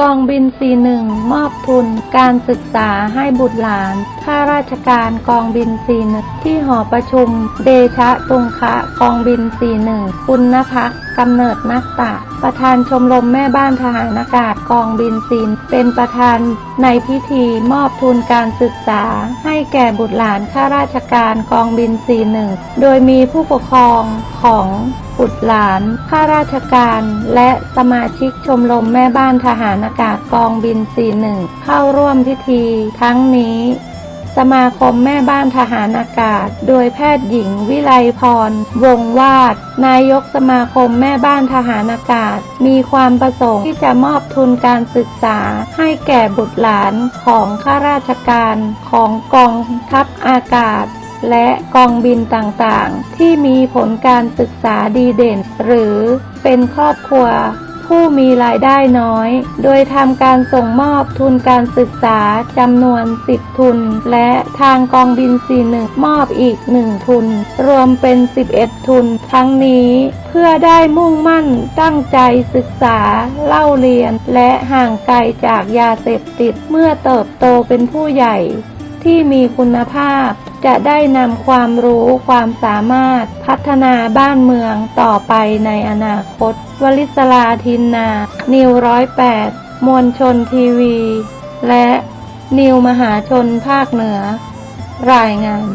กองบิน 41 มอบทุนการศึกษาให้บุตรหลานข้าราชการกองบิน 41 ที่หอประชุม เดชะตุงคะกองบิน 41 คุณนภักกำเนิดนักตะประธานชมรมแม่บ้านทหารอากาศกองบินซีนเป็นประธานในพิธีมอบทุนการศึกษา ให้แก่บุตรหลานข้าราชการกองบิน41โดยมีผู้ปกครองของบุตรหลานข้าราชการและสมาชิกชมรมแม่บ้านทหารอากาศกองบิน41เข้าร่วมพิธี ทั้งนี้ สมาคมแม่บ้านทหารอากาศ โดยแพทย์หญิงวิไลพร วงวาด นายกสมาคมแม่บ้านทหารอากาศ มีความประสงค์ที่จะมอบทุนการศึกษาให้แก่บุตรหลานของข้าราชการของกองทัพอากาศและกองบินต่างๆ ที่มีผลการศึกษาดีเด่น หรือเป็นครอบครัว ผู้มีรายได้น้อย โดยทำการส่งมอบทุนการศึกษาจำนวน 10 ทุน และทางกองบิน 41 มอบอีก 1 ทุน รวมเป็น 11 ทุน ทั้งนี้เพื่อได้มุ่งมั่นตั้งใจศึกษาเล่าเรียน และห่างไกลจากยาเสพติดเมื่อเติบโตเป็นผู้ใหญ่ที่มีคุณภาพ จะได้นำความรู้ความสามารถพัฒนาบ้านเมืองต่อไปในอนาคต วลิศลาทินนา นิวร้อยแปดมวลชนทีวี และนิวมหาชนภาคเหนือ รายงาน